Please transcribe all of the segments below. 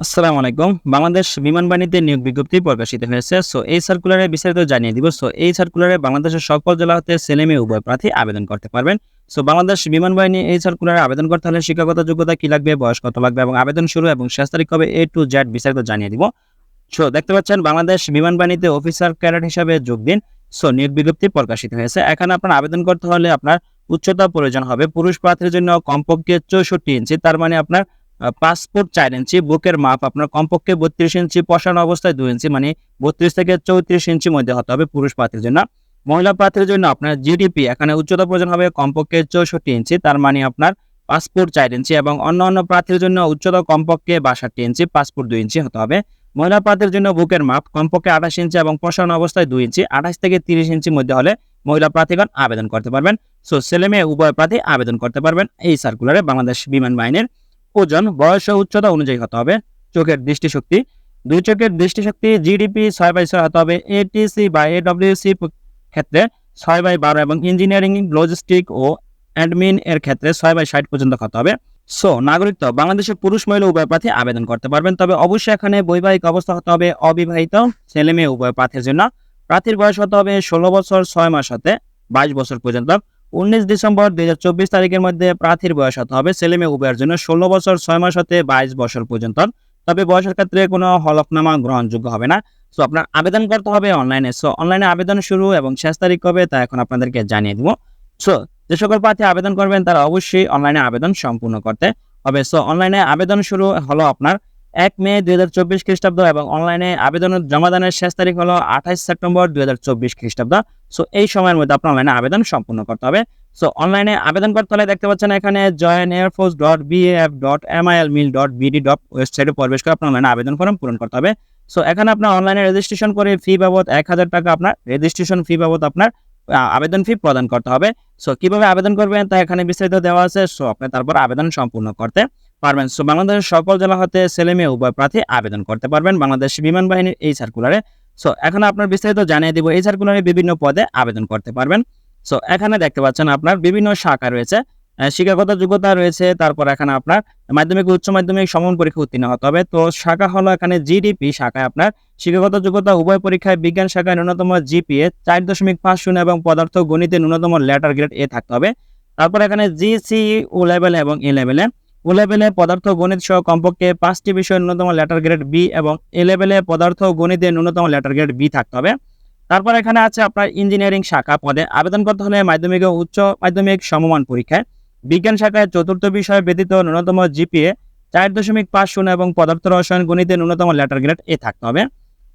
আসসালামু আলাইকুম। বাংলাদেশ বিমান বাহিনীতে নিয়োগ বিজ্ঞপ্তি প্রকাশিত হয়েছে। সো, এই সার্কুলারে বিস্তারিত জানিয়ে দিব। সো, এই সার্কুলারে বাংলাদেশের সকল জেলা হতে ছেলে মেয়ে উভয় প্রার্থী আবেদন করতে পারবেন। সো, বাংলাদেশ বিমান বাহিনী এই সার্কুলারে আবেদন করতে হলে শিক্ষাগত যোগ্যতা কি লাগবে, বয়স কত লাগবে এবং আবেদন শুরু এবং শেষ তারিখ হবে এ টু জেড বিস্তারিত জানিয়ে দিব। সো, দেখতে পাচ্ছেন বাংলাদেশ বিমান বাহিনীতে অফিসার ক্যাডেট হিসাবে যোগ দিন। সো, নিয়োগ বিজ্ঞপ্তি প্রকাশিত হয়েছে। এখানে আপনার আবেদন করতে হলে আপনার উচ্চতা প্রয়োজন হবে। পুরুষ প্রার্থীর জন্য কমপক্ষে চৌষট্টি ইঞ্চি। তার মানে আপনার পাসপোর্ট চার ইঞ্চি বুকের মাপ আপনার কমপক্ষে বত্রিশ ইঞ্চি পশানো অবস্থায় দু ইঞ্চি মানে বত্রিশ থেকে চৌত্রিশ ইঞ্চি মধ্যে হতে হবে পুরুষ প্রার্থীর জন্য। মহিলা প্রার্থীর জন্য আপনার জিডিপি এখানে উচ্চতা প্রয়োজন হবে কমপক্ষে চৌষট্টি ইঞ্চি তার মানে আপনার পাসপোর্ট চার ইঞ্চি এবং অন্য অন্য প্রার্থীর জন্য উচ্চতা কমপক্ষে বাষট্টি ইঞ্চি পাসপোর্ট দুই ইঞ্চি হতে হবে। মহিলা প্রার্থীর জন্য বুকের মাপ কমপক্ষে আঠাশ ইঞ্চি এবং পশানো অবস্থায় দুই ইঞ্চি আঠাশ থেকে তিরিশ ইঞ্চি মধ্যে হলে মহিলা প্রার্থীগণ আবেদন করতে পারবেন। সো ছেলে মেয়ে উভয় প্রার্থী আবেদন করতে পারবেন এই সার্কুলারে বাংলাদেশ বিমান বাহিনীর ওজন, বয়স ও উচ্চতা অনুযায়ী হতে হবে। চোখের দৃষ্টিশক্তি। দুই চোখের দৃষ্টিশক্তি জিডিপি ছয় বাই ছয় হতে হবে। এটিসি বা এডব্লিউসি ক্ষেত্রে ছয় বাই বারো এবং ইঞ্জিনিয়ারিং লজিস্টিক ও অ্যাডমিন এর ক্ষেত্রে ছয় বাই ষাট পর্যন্ত হতে হবে। সো নাগরিকত্ব বাংলাদেশের পুরুষ, মহিলা উভয় প্রার্থী আবেদন করতে পারবেন। তবে অবশ্যই এখানে বৈবাহিক অবস্থা হতে হবে, অবিবাহিত ছেলে মেয়ে উভয় প্রার্থীর জন্য। প্রার্থীর বয়স হতে হবে ষোলো বছর, ছয় মাস হতে বাইশ বছর পর্যন্ত। উনিশ ডিসেম্বর দুই তারিখের মধ্যে প্রার্থীর বয়স হতে হবে। ছেলে মেয়ে উভয়ের জন্য ষোলো বছর, ছয় মাস হতে বাইশ বছর পর্যন্ত। তবে বয়সের ক্ষেত্রে কোনো হলফনামা গ্রহণযোগ্য হবে না। সো আপনার আবেদন করতে হবে অনলাইনে সো অনলাইনে আবেদন শুরু এবং শেষ তারিখ কবে তা এখন আপনাদেরকে জানিয়ে দিব। সো যে সকল প্রার্থী আবেদন করবেন তারা অবশ্যই অনলাইনে আবেদন সম্পূর্ণ করতে হবে। সো অনলাইনে আবেদন শুরু হলো আপনার এক মে দুই হাজার চব্বিশ খ্রিস্টাব্দ এবং অনলাইনে আবেদন জমাদানের শেষ তারিখ হলো আঠাইশ সেপ্টেম্বর দুই হাজার চব্বিশ খ্রিস্টাব্দ। সো এই সময়ের মধ্যে আপনার অনলাইনে আবেদন সম্পূর্ণ করতে হবে। সো অনলাইনে আবেদন করতে হলে দেখতে পাচ্ছেন এখানে join airforce dot BF dot MIL mil dot BD dot ওয়েবসাইটে প্রবেশ করে আপনার অনলাইনে আবেদন ফর্ম পূরণ করতে হবে। সো এখানে আপনার অনলাইনে রেজিস্ট্রেশন করে ফি বাবদ এক হাজার টাকা আপনার রেজিস্ট্রেশন ফি বাবদ আপনার আবেদন ফি প্রদান করতে হবে। সো কীভাবে আবেদন করবেন তা এখানে বিস্তারিত দেওয়া আছে। সো আপনি তারপর আবেদন সম্পূর্ণ করতে পারবেন। সো বাংলাদেশের সকল জেলা হতে ছেলে মেয়ে উভয় প্রার্থী আবেদন করতে পারবেন বাংলাদেশ বিমান বাহিনীর এই সার্কুলারে সো এখন আপনার বিস্তারিত জানিয়ে দিব, এই সার্কুলারে বিভিন্ন পদে আবেদন করতে পারবেন। সো এখানে দেখতে পাচ্ছেন আপনার বিভিন্ন শাখা রয়েছে। শিক্ষাগত যোগ্যতা রয়েছে, তারপর এখানে আপনার মাধ্যমিক, উচ্চ মাধ্যমিক, সমান পরীক্ষা উত্তীর্ণ হতে হবে। তো, শাখা হলো এখানে জিডিপি শাখায় আপনার শিক্ষাগত যোগ্যতা উভয় পরীক্ষায় বিজ্ঞান শাখায় ন্যূনতম জিপিএ চার দশমিক পাঁচ শূন্য এবং পদার্থ গণিতে ন্যূনতম লেটার গ্রেড এ থাকতে হবে। তারপর এখানে জিসি ও লেভেলে এবং এ। লেভেলে ও পদার্থ গণিত সহ কমপক্ষে পাঁচটি বিষয়ের ন্যূনতম লেটার গ্রেড বি এবং এ লেভেলে পদার্থ গণিতে ন্যূনতম লেটার গ্রেড বি থাকতে হবে। তারপর এখানে আছে আপনার ইঞ্জিনিয়ারিং শাখা পদে আবেদন করতে হলে মাধ্যমিক ও উচ্চ মাধ্যমিক সমমান পরীক্ষায়। বিজ্ঞান শাখায় চতুর্থ বিষয় ব্যতীত ন্যূনতম জিপিএ চার দশমিক পাঁচ শূন্য এবং পদার্থ রসায়ন গণিতে ন্যূনতম লেটার গ্রেড এ থাকতে হবে।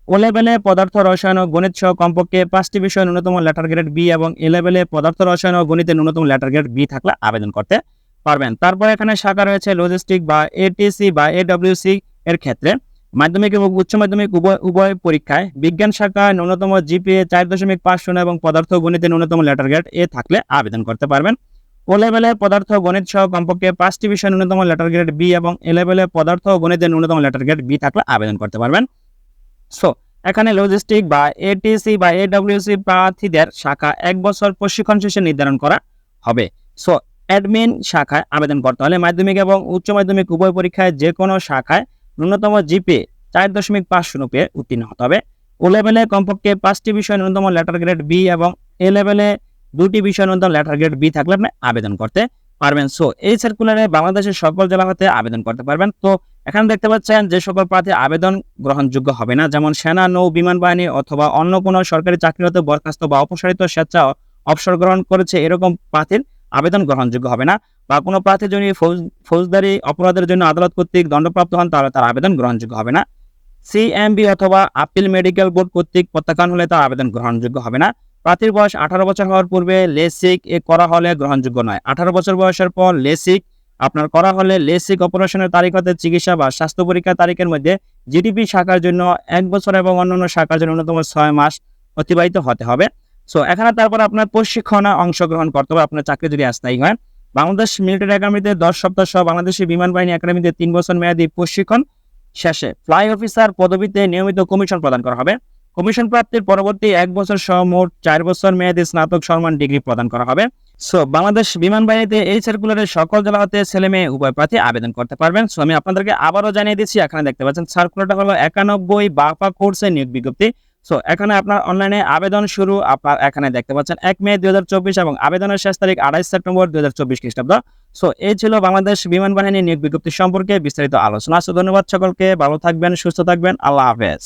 ও লেভেলে পদার্থ রসায়ন ও গণিত সহ কমপক্ষে পাঁচটি বিষয় ন্যূনতম লেটার গ্রেড বি এবং এ লেভেলে পদার্থ রসায়ন ও গণিতে ন্যূনতম লেটার গ্রেড বি থাকলে আবেদন করতে পারবেন। তারপর এখানে শাখা রয়েছে লজিস্টিক বা এটিসি বা এডব্লিউসি এর ক্ষেত্রে। মাধ্যমিক এবং উচ্চ মাধ্যমিক উভয় উভয় পরীক্ষায় বিজ্ঞান শাখায় ন্যূনতম জিপিএ চার দশমিক পাঁচ শূন্য এবং পদার্থ গণিতে ন্যূনতম লেটার গ্রেড এ থাকলে আবেদন করতে পারবেন। ও লেভেলে পদার্থ গণিত সহ কমপক্ষে পাঁচটি বিষয় ন্যূনতম লেটার গ্রেড বি এবং এ লেভেলে পদার্থ গণিতে ন্যূনতম লেটার গ্রেড বি থাকলে আবেদন করতে পারবেন। সো এখানে লজিস্টিক বা এটিসি বা এডব্লিউসি প্রার্থীদের শাখা এক বছর প্রশিক্ষণ শেষে নির্ধারণ করা হবে। সো অ্যাডমিন শাখায় আবেদন করতে হলে মাধ্যমিক এবং উচ্চ মাধ্যমিক উভয় পরীক্ষায় যে কোনো শাখায় ন্যূনতম জিপে চার দশমিক পাঁচ শূন্য পেয়ে উত্তীর্ণ হতে হবে। ও লেভেলে কমপক্ষে পাঁচটি বিষয় ন্যূনতম লেটার গ্রেড বি এবং এ লেভেলে দুটি বিষয় ন্যূনতম লেটার গ্রেড বি থাকলে আপনি আবেদন করতে পারবেন। সো, এই সার্কুলারে বাংলাদেশের সকল জেলা হতে আবেদন করতে পারবেন। তো, এখানে দেখতে পাচ্ছেন যে সকল প্রার্থী আবেদন গ্রহণযোগ্য হবে না। যেমন সেনা, নৌ, বিমান বাহিনী অথবা অন্য কোনো সরকারি চাকরিরত বরখাস্ত বা অপসারিত স্বেচ্ছা অবসর গ্রহণ করেছে এরকম প্রার্থীর আবেদন গ্রহণযোগ্য হবে না বা কোনো প্রার্থী যদি ফৌজ- ফৌজদারি অপরাধের জন্য আদালত কর্তৃক দণ্ডপ্রাপ্ত হন তাহলে তার আবেদন গ্রহণযোগ্য হবে না। সিএমবি অথবা আপিল মেডিকেল বোর্ড কর্তৃক প্রত্যাখ্যান হলে তার আবেদন গ্রহণযোগ্য হবে না। প্রার্থীর বয়স আঠারো বছর হওয়ার পূর্বে লেসিক এ করা হলে গ্রহণযোগ্য নয়। আঠারো বছর বয়সের পর লেসিক, আপনার করা হলে লেসিক অপারেশনের তারিখ হতে চিকিৎসা বা স্বাস্থ্য পরীক্ষার তারিখের মধ্যে জিডিপি শাখার জন্য এক বছর এবং অন্যান্য শাখার জন্য ন্যূনতম ছয় মাস অতিবাহিত হতে হবে। সো এখানে তারপর আপনার প্রশিক্ষণে অংশগ্রহণ করতে হবে। আপনার চাকরি যদি স্থায়ী হয়, বাংলাদেশ মিলিটারি একাডেমিতে দশ সপ্তাহ সহ বাংলাদেশি বিমান বাহিনী একাডেমিতে তিন বছর মেয়াদী প্রশিক্ষণ শেষে ফ্লাই অফিসার পদবিতে নিয়মিত কমিশন প্রদান করা হবে। কমিশন প্রাপ্তির পরবর্তী এক বছর সহ মোট চার বছর মেয়াদী স্নাতক সম্মান ডিগ্রি প্রদান করা হবে। সো বাংলাদেশ বিমান বাহিনীতে এই সার্কুলারে সকল জেলা হতে ছেলে মেয়ে উভয় প্রার্থী আবেদন করতে পারবেন। সো আমি আপনাদেরকে আবারও জানিয়ে দিচ্ছি, এখানে দেখতে পাচ্ছেন সার্কুলারটা হলো একানব্বই বাফা কোর্সের নিয়োগ বিজ্ঞপ্তি। সো এখানে আপনার অনলাইনে আবেদন শুরু আপনার এখানে দেখতে পাচ্ছেন এক মে দুই হাজার চব্বিশ এবং আবেদনের শেষ তারিখ আঠাইশ সেপ্টেম্বর দু হাজার চব্বিশ খ্রিস্টাব্দ। সো এই ছিল বাংলাদেশ বিমান বাহিনী নিয়োগ বিজ্ঞপ্তি সম্পর্কে বিস্তারিত আলোচনা। সো ধন্যবাদ সকলকে, ভালো থাকবেন, সুস্থ থাকবেন, আল্লাহ হাফেজ।